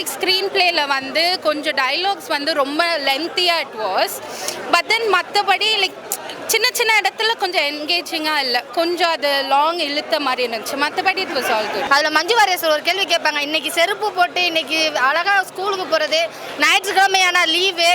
Like screen பிளேயில் வந்து கொஞ்சம் டைலாக்ஸ் வந்து ரொம்ப லென்த்தியாக இட் வாஸ் பட் தென் மற்றபடி லைக் சின்ன சின்ன இடத்துல கொஞ்சம் என்கேஜிங்காக இல்லை. கொஞ்சம் அது லாங் இழுத்த மாதிரி இருந்துச்சு. மற்றபடி இட் வாஸ் ஆல் குட் அதில் மஞ்சு வாரியர் ஒரு கேள்வி கேட்பாங்க. இன்னைக்கு செருப்பு போட்டு இன்னைக்கு அழகாக ஸ்கூலுக்கு போகிறது ஞாயிற்றுக்கிழமையான லீவு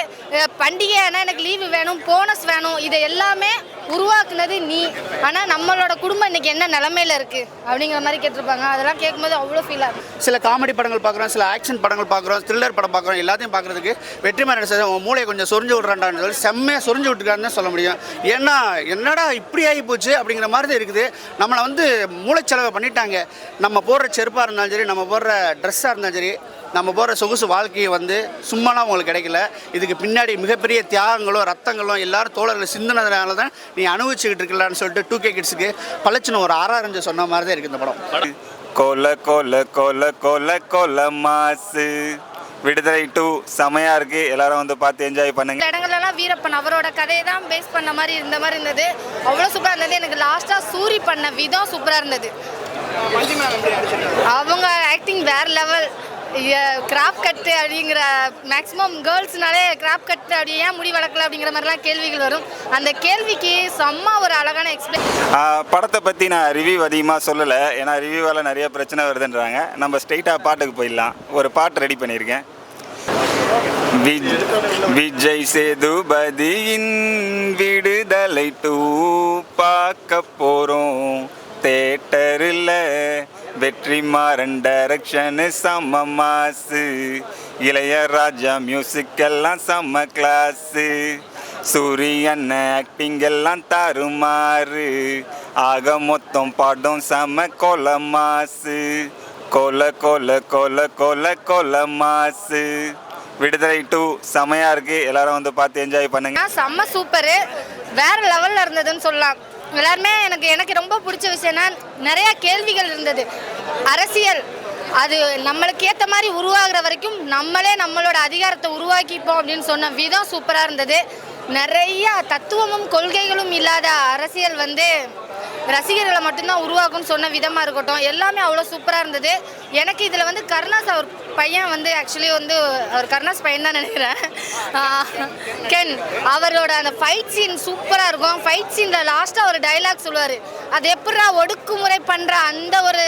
பண்டிகையான எனக்கு லீவு வேணும் போனஸ் வேணும் இதை எல்லாமே உருவாக்குனது நீ. ஆனால் நம்மளோட குடும்பம் இன்னைக்கு என்ன நிலமையில இருக்கு அப்படிங்கிற மாதிரி கேட்டிருப்பாங்க. அதெல்லாம் கேட்கும்போது அவ்வளோ ஃபீல் ஆகும் சில காமெடி படங்கள் பார்க்குறோம் சில ஆக்ஷன் படங்கள் பார்க்குறோம் த்ரில்லர் படம் பார்க்குறோம் எல்லாத்தையும் பார்க்குறதுக்கு வெற்றிமாறன் சார் உங்கள் மூளையை கொஞ்சம் சொரிஞ்சு விட்றான்டான்னு சொல்லி செம்மையாக சொரிஞ்சு விட்டுருக்காருன்னு தான் சொல்ல முடியும். ஏன்னா என்னடா இப்படி ஆகி போச்சு அப்படிங்கிற மாதிரி தான் இருக்குது. நம்மளை வந்து மூளைச்செலவை பண்ணிட்டாங்க. நம்ம போடுற செருப்பாக இருந்தாலும் சரி நம்ம போடுற ட்ரெஸ்ஸாக இருந்தாலும் சரி நம்ம போகிற சொகுசு வாழ்க்கையை வந்து சும்மாலாம் உங்களுக்கு கிடைக்கல. இதுக்கு பின்னாடி மிகப்பெரிய தியாகங்களும் ரத்தங்களும் எல்லாரும் தோழர்கள் சிந்தனதுனால தான் நீ அனுபவிச்சுக்கிட்டு இருக்கலான்னு சொல்லிட்டு டூ கே கிட்ஸுக்கு பழச்சின ஒரு ஆறாரஞ்சு சொன்ன மாதிரி தான் இருக்குது இந்த படம். கொல கொல கொல கொல கொல மாசு. விடுதலை டூ செமையா இருக்கு. எல்லாரும் வந்து பார்த்து என்ஜாய் பண்ணுங்க. இடங்கள்லாம் வீரப்பன் அவரோட கதையை தான் பேஸ் பண்ண மாதிரி இருந்த மாதிரி இருந்தது. அவ்வளோ சூப்பராக இருந்தது. எனக்கு லாஸ்ட்டாக சூரி பண்ண விதம் சூப்பராக இருந்தது. அவங்க ஆக்டிங் வேற லெவல் கிராப் கட்டு அப்படிங்கிற மேக்ஸிமம் கேர்ள்ஸ்னாலே கிராப் கட்டு அப்படி ஏன் முடி வளர்க்கல அப்படிங்கிற மாதிரிலாம் கேள்விகள் வரும். அந்த கேள்விக்கு செம்ம ஒரு அழகான எக்ஸ்பிளைன் படத்தை பற்றி நான் ரிவ்யூ அதிகமாக சொல்லலை. ஏன்னா ரிவ்யூவால் நிறைய பிரச்சனை வருதுன்றாங்க. நம்ம ஸ்ட்ரெயிட்டாக பாட்டுக்கு போயிடலாம். ஒரு பாட்டு ரெடி பண்ணியிருக்கேன். விஜய் சேதுபதியின் விடுதலை டூ பார்க்க போகிறோம் தேட்டரில் வெற்றிமாறன் டைரக்ஷனு செம்ம மாசு இளையராஜா மியூசிக் எல்லாம் செம்ம கிளாஸு சூரியன் ஆக்டிங் எல்லாம் தருமாறு ஆக மொத்தம் படம் செம கொல மாசு கொல கொல கொல கொல கொல மாசு விடுதலை டூ செமையா இருக்கு. எல்லாரும் வந்து பார்த்து என்ஜாய் பண்ணுங்க. செம்ம சூப்பரு வேற லெவலில் இருந்ததுன்னு சொல்லலாம். எல்லாருமே எனக்கு எனக்கு ரொம்ப பிடிச்ச விஷயம்னா நிறைய கேள்விகள் இருந்தது. அரசியல் அது நம்மளுக்கு ஏற்ற மாதிரி உருவாகிற வரைக்கும் நம்மளே நம்மளோட அதிகாரத்தை உருவாக்கிப்போம் அப்படின்னு சொன்ன விதம் சூப்பராக இருந்தது. நிறைய தத்துவமும் கொள்கைகளும் இல்லாத அரசியல் வந்து ரசிகர்களை மட்டும்தான் உருவாக்கும்னு சொன்ன விதமாக இருக்கட்டும் எல்லாமே அவ்வளோ சூப்பராக இருந்தது. எனக்கு இதில் வந்து கருணாஸ் அவர் பையன் வந்து ஆக்சுவலி வந்து அவர் கருணாஸ் பையன் தான் நினைக்கிறேன். கென் அவரோட அந்த ஃபைட் சீன் சூப்பராக இருக்கும். ஃபைட் சீனில் லாஸ்ட்டாக ஒரு டைலாக் சொல்லுவார். அது எப்படா ஒடுக்குமுறை பண்ணுற அந்த ஒரு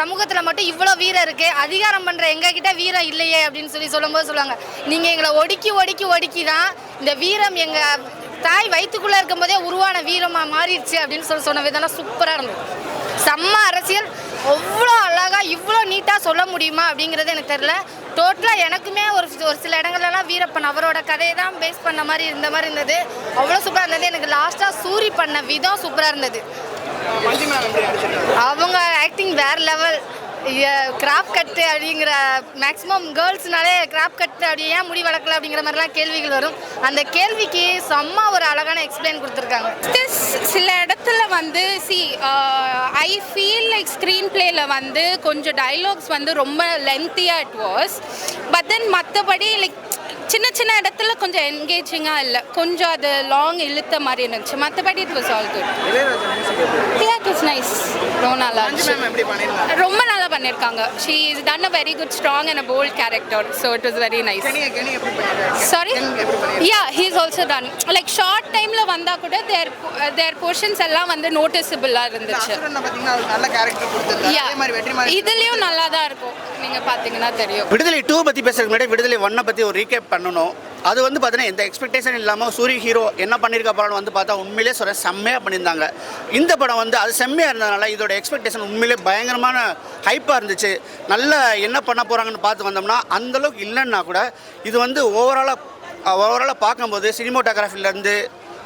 சமூகத்தில் மட்டும் இவ்வளோ வீரம் இருக்குது அதிகாரம் பண்ணுற எங்ககிட்ட வீரம் இல்லையே? அப்படின்னு சொல்லி சொல்லும்போது சொல்லுவாங்க. நீங்கள் எங்களை ஒடுக்கி ஒடுக்கி ஒடுக்கி தான் இந்த வீரம் எங்கள் தாய் வயிற்றுக்குள்ளே இருக்கும்போதே உருவான வீரமாக மாறிடுச்சு அப்படின்னு சொல்லி சொன்ன விதம்லாம் சூப்பராக இருந்தது. செம்ம அரசியல். அவ்வளோ அழகாக இவ்வளோ நீட்டாக சொல்ல முடியுமா அப்படிங்கிறது எனக்கு தெரியல. டோட்டலாக எனக்குமே ஒரு ஒரு சில இடங்கள்லாம் வீரப்பன் அவரோட கதையை தான் பேஸ் பண்ண மாதிரி இருந்த மாதிரி இருந்தது. அவ்வளோ சூப்பராக இருந்தது. எனக்கு லாஸ்ட்டாக சூரி பண்ண விதம் சூப்பராக இருந்தது. அவங்க ஆக்டிங் வேற லெவல் கிராப் கட்டு அப்படிங்கிற மேக்ஸிமம் கேர்ள்ஸ்னாலே கிராப் கட்டு அப்படி ஏன் முடி வளர்க்கல அப்படிங்கிற மாதிரிலாம் கேள்விகள் வரும். அந்த கேள்விக்கு செம்ம ஒரு அழகான எக்ஸ்பிளைன் கொடுத்துருக்காங்க. சில இடத்துல வந்து see I feel like screen பிளேயில் வந்து கொஞ்சம் டைலாக்ஸ் வந்து ரொம்ப லென்த்தியாக இட் வாஸ் பட் தென் மற்றபடி லைக் சின்ன சின்ன இடத்துல கொஞ்சம் என்கேஜிங்காக இல்லை. கொஞ்சம் அது லாங் இழுத்த மாதிரி இருந்துச்சு. மற்றபடி it was all good it was nice ரொம்ப நல்லா இருந்துச்சு. ரொம்ப நல்லா பண்ணியிருக்காங்க she is done a very good strong and a bold character so it was very nice sorry yeah he is also done like short டைமில் வந்தால் கூட தேர் தேர் portions எல்லாம் வந்து நோட்டிசபிளாக இருந்துச்சு. நல்ல கேரக்டர் கொடுத்துருந்தாரு. யா அதே மாதிரி வெற்றிமாறன் இதுலேயும் நல்லா தான் இருக்கும். நீங்கள் பார்த்தீங்கன்னா தெரியும். விடுதலை டூ பற்றி பேசுறதுக்கு முன்னாடி விடுதலை ஒன்னை பற்றி ஒரு ரீகேப் பண்ணணும். அது வந்து பார்த்தீங்கன்னா எந்த எக்ஸ்பெக்டேஷன் இல்லாமல் சூரிய ஹீரோ என்ன பண்ணியிருக்க படம் வந்து பார்த்தா உண்மையிலே சொல்ல செம்மையாக பண்ணியிருந்தாங்க. இந்த படம் வந்து அது செம்மையாக இருந்ததுனால இதோட எக்ஸ்பெக்டேஷன் உண்மையிலே பயங்கரமான ஹைப்பாக இருந்துச்சு. நல்ல என்ன பண்ண போகிறாங்கன்னு பார்த்து வந்தோம்னா அந்தளவுக்கு இல்லைன்னா கூட இது வந்து ஓவராலாக ஓவராலாக பார்க்கும்போது சினிமோட்டோகிராஃபிலேருந்து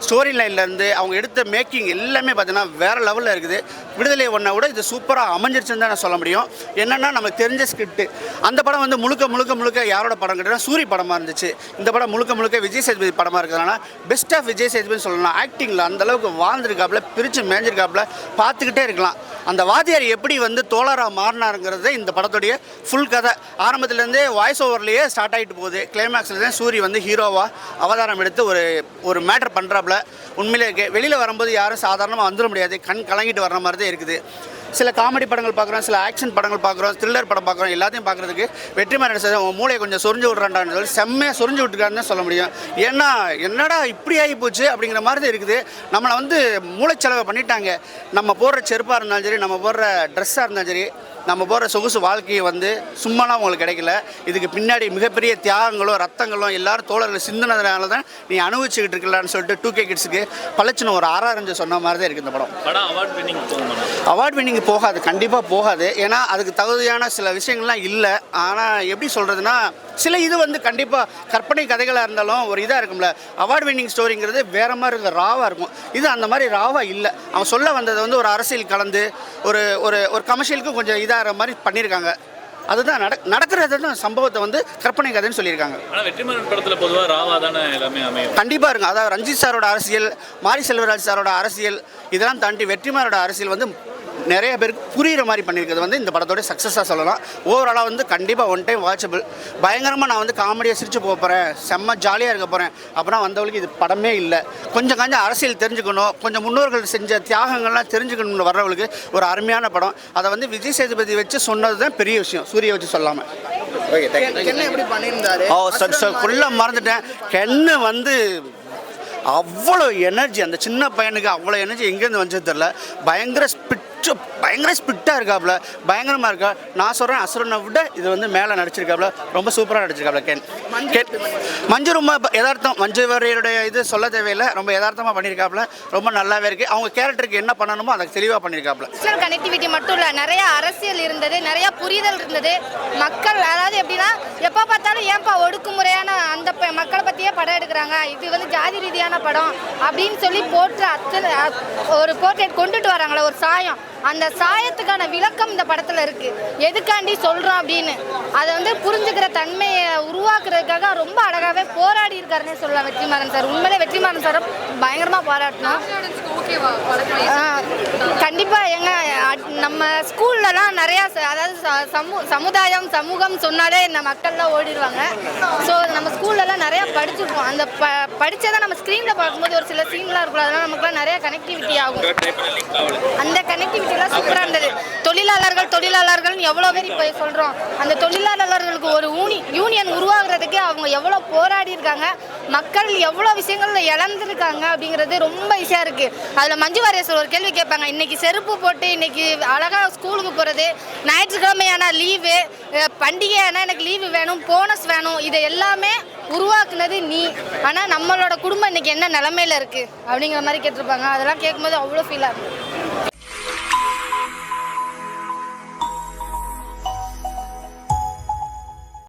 ஸ்டோரி லைன்லேருந்து அவங்க எடுத்த மேக்கிங் எல்லாமே பார்த்தீங்கன்னா வேறு லெவலில் இருக்குது. விடுதலை ஒன்றை விட இது சூப்பராக அமைஞ்சிருச்சுன்னு தான் நான் சொல்ல முடியும். என்னென்னா நமக்கு தெரிஞ்ச ஸ்கிரிப்ட் அந்த படம் வந்து முழுக்க முழுக்க முழுக்க யாரோட படம் கேட்டால் சூரி படமாக இருந்துச்சு. இந்த படம் முழுக்க முழுக்க விஜய் சேதுபதி படமாக இருக்கிறதுனால பெஸ்ட் ஆஃப் விஜய் சேதுபதி சொல்லலாம் ஆக்டிங்கில் அந்த அளவுக்கு வாழ்ந்துருக்காப்புல பிரித்து மேஞ்சிருக்காப்புல பார்த்துக்கிட்டே இருக்கலாம். அந்த வாத்தியார் எப்படி வந்து தோழராக மாறினாருங்கிறது இந்த படத்துடைய ஃபுல் கதை. ஆரம்பத்துலேருந்தே வாய்ஸ் ஓவர்லேயே ஸ்டார்ட் ஆகிட்டு போகுது. கிளைமேக்ஸில் தான் சூரி வந்து ஹீரோவாக அவதாரம் எடுத்து ஒரு ஒரு மேட்டர் பண்ணுறாப்புல உண்மையிலே இருக்குது வெளியில் வரும்போது யாரும் சாதாரணமாக வந்துட முடியாது. கண் கலங்கிட்டு வர்ற மாதிரி தான் இருக்குது. சில காமெடி படங்கள் பார்க்குறோம் சில ஆக்ஷன் படங்கள் பார்க்குறோம் த்ரில்லர் படம் பார்க்குறோம் எல்லாத்தையும் பார்க்குறதுக்கு வெற்றிமாறன் சார் உன் மூளையை கொஞ்சம் சொரிஞ்சு விட்றான்டான்னு சொல்லி செம்மையாக சொரிஞ்சு விட்டுருக்காருன்னு சொல்ல முடியும். ஏன்னா என்னடா இப்படி ஆகி போச்சு அப்படிங்கிற மாதிரி தான் இருக்குது. நம்மளை வந்து மூளைச்செலவை பண்ணிட்டாங்க. நம்ம போடுற செருப்பாக இருந்தாலும் சரி நம்ம போடுற ட்ரெஸ்ஸாக இருந்தாலும் சரி நம்ம போகிற சொகுசு வாழ்க்கையை வந்து சும்மாலாம் உங்களுக்கு கிடைக்கல. இதுக்கு பின்னாடி மிகப்பெரிய தியாகங்களும் ரத்தங்களும் எல்லாரும் தோழர்கள் சிந்தினதுனால தான் நீ அனுபவிச்சுக்கிட்டு இருக்கலான்னு சொல்லிட்டு டூ கே கிட்ஸுக்கு பழச்சின ஒரு ஆறாரஞ்சு சொன்ன மாதிரி தான் இருக்குது இந்த படம். படம் அவார்ட் வின்னிங் அவார்ட் வின்னிங் போகாது கண்டிப்பாக போகாது. ஏன்னா அதுக்கு தகுதியான சில விஷயங்கள்லாம் இல்லை. ஆனால் எப்படி சொல்கிறதுனா சில இது வந்து கண்டிப்பாக கற்பனை கதைகளாக இருந்தாலும் ஒரு இதாக இருக்கும்ல. அவார்ட் வின்னிங் ஸ்டோரிங்கிறது வேற மாதிரி இருக்கும் ராவாக இருக்கும். இது அந்த மாதிரி ராவாக இல்லை. அவன் சொல்ல வந்தது வந்து ஒரு அரசியல் கலந்து ஒரு ஒரு ஒரு கமர்ஷியலுக்கும் கொஞ்சம் இதாகிற மாதிரி பண்ணியிருக்காங்க. அதுதான் நட நடக்கிறது தான் சம்பவத்தை வந்து கற்பனை கதைன்னு சொல்லியிருக்காங்க. ஆனா வெற்றிமாறன் படத்துல பொதுவா ராவா தானே எல்லாமே அமையும். கண்டிப்பாக இருக்கும். அதாவது ரஞ்சித் சாரோட அரசியல் மாரி செல்வராஜ் சாரோட அரசியல் இதெல்லாம் தாண்டி வெற்றிமாரோட அரசியல் வந்து நிறைய பேருக்கு புரிகிற மாதிரி பண்ணியிருக்கிறது வந்து இந்த படத்தோட சக்ஸஸாக சொல்லலாம். ஓவராலாக வந்து கண்டிப்பாக ஒன் டைம் வாட்சபிள் பயங்கரமாக நான் வந்து காமெடியாக சிரிச்சு போக போகிறேன் செம்ம ஜாலியாக இருக்க போகிறேன் அப்படின்னா வந்தவங்களுக்கு இது படமே இல்லை. கொஞ்சம் கொஞ்சம் அரசியல் தெரிஞ்சுக்கணும். கொஞ்சம் முன்னோர்கள் செஞ்ச தியாகங்கள்லாம் தெரிஞ்சுக்கணும்னு வர்றவங்களுக்கு ஒரு அருமையான படம். அதை வந்து விஜய் சேதுபதி வச்சு சொன்னது தான் பெரிய விஷயம். சூரிய வச்சு சொல்லாமல் ஓகே என்ன எப்படி பண்ணியிருந்தாரு? Oh sir sir. ஃபுல்லாக மறந்துட்டேன். கென்னு வந்து அவ்வளோ எனர்ஜி அந்த சின்ன பையனுக்கு அவ்வளோ எனர்ஜி எங்கேருந்து வந்துச்சு தெரில பயங்கர ஸ்பிட்டு பயங்கர ஸ்பிட்டாக இருக்காப்புல பயங்கரமாக இருக்கா? நான் சொல்கிறேன் அசுரனை விட இது வந்து மேலே நடிச்சிருக்காப்புல ரொம்ப சூப்பராக நடிச்சிருக்காப்புல கேன். கேன் மஞ்சு ரொம்ப யதார்த்தம். மஞ்சு வாரியருடைய இது சொல்ல தேவையில்லை. ரொம்ப யதார்த்தமாக பண்ணியிருக்காப்புல ரொம்ப நல்லாவே இருக்குது அவங்க கேரக்டருக்கு என்ன பண்ணணுமோ அதை தெளிவாக பண்ணியிருக்காப்புல நேஷனல் கனெக்டிவிட்டி மட்டும் இல்லை நிறைய அரசியல் இருந்தது நிறைய புரிதல் இருந்தது. மக்கள் அதாவது எப்படின்னா எப்போ பார்த்தாலும் ஏன்பா ஒடுக்குமுறையான அந்த மக்களை பற்றியே படம் எடுக்கிறாங்க. இது வந்து ஜாதி ரீதியான படம் அப்படின்னு சொல்லி போட்டு அத்தனை ஒரு போர்ட்ரேட் கொண்டுட்டு வராங்களே ஒரு சாயம். அந்த சாயத்துக்கான விளக்கம் இந்த படத்தில் இருக்கு. எதுக்காண்டி சொல்கிறோம் அப்படின்னு. அதை வந்து புரிஞ்சுக்கிற தன்மையை உருவாக்குறதுக்காக ரொம்ப அழகாகவே போராடி இருக்காருன்னே சொல்லலாம் வெற்றிமாறன் சார். உண்மையிலே வெற்றிமாறன் சார் பயங்கரமாக பாராட்டணும் ஆ, எங்க அட்- நம்ம ஸ்கூல்லலாம் நிறையா ச- அதாவது ச- சமு சமுதாயம் சமூகம் சொன்னாலே இந்த மக்கள்லாம் ஓடிடுவாங்க ஸோ நம்ம ஸ்கூல்லலாம் நிறையா படிச்சிருக்கோம் அந்த ப படித்ததை நம்ம ஸ்க்ரீனில் பார்க்கும்போது ஒரு சில சீன்லாம் இருக்கும் அதெல்லாம் நமக்குலாம் நிறைய கனெக்டிவிட்டி ஆகும். அந்த கனெக்டிவிட்டி கனெக்டிவிட்டிலாம் சூப்பராக இருந்தது. தொழிலாளர்கள் தொழிலாளர்கள்னு எவ்வளோ பேர் இப்போ சொல்கிறோம் அந்த தொழிலாளர்களுக்கு ஒரு ஊனி யூனியன் உருவாகிறதுக்கு அவங்க எவ்வளோ போராடி இருக்காங்க மக்கள் எவ்வளோ விஷயங்களில் இழந்திருக்காங்க அப்படிங்கிறது ரொம்ப ஈஸியாக இருக்குது அதில் மஞ்சு வாரியர் ஒரு கேள்வி கேட்பாங்க இன்றைக்கி செருப்பு போட்டு இன்றைக்கி அழகாக ஸ்கூலுக்கு போகிறது ஞாயிற்றுக்கிழமையான லீவு பண்டிகை ஆனால் எனக்கு லீவு வேணும் போனஸ் வேணும் இதை எல்லாமே உருவாக்குனது நீ. ஆனால் நம்மளோட குடும்பம் இன்றைக்கி என்ன நிலமையில இருக்குது அப்படிங்கிற மாதிரி கேட்டிருப்பாங்க. அதெல்லாம் கேட்கும்போது அவ்வளோ ஃபீலாக இருக்குது